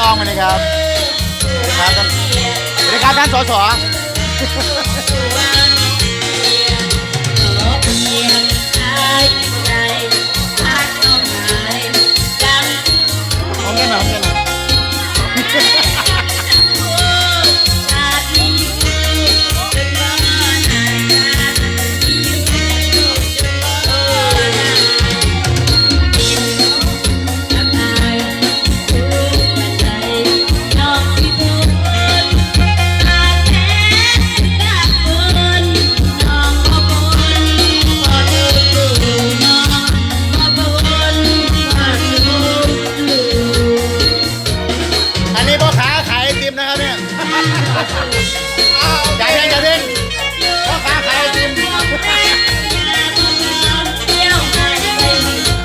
ลองมาเลยครับครับท่านสวัสดีครับท่านสอส resolution.